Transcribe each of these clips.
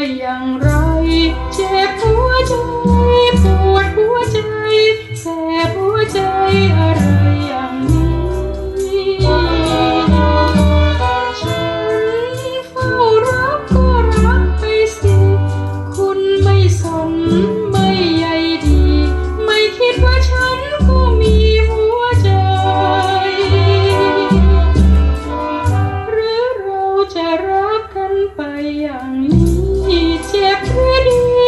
อย่างไร เจ็บหัวใจ ปวดหัวใจ แสบหัวใจอะไรอย่างนี้ฉันเฝ้ารักก็รักไปสิ คุณไม่สนไม่ใยดี ไม่คิดว่าฉันก็มีหัวใจ หรือเราจะรักกันไปอย่างนี้ Yeah, pretty.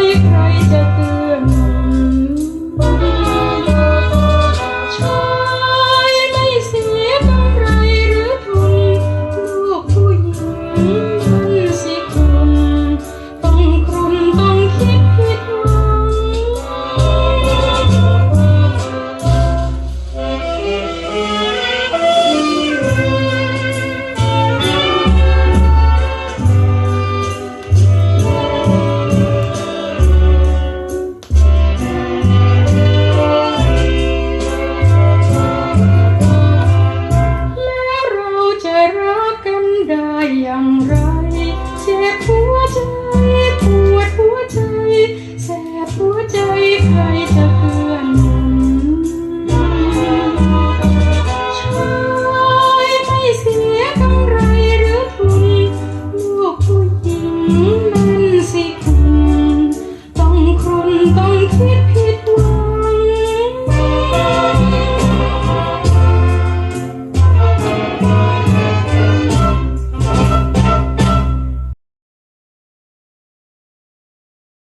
і край, де อย่างไร เจ็บหัวใจ ปวดหัวใจ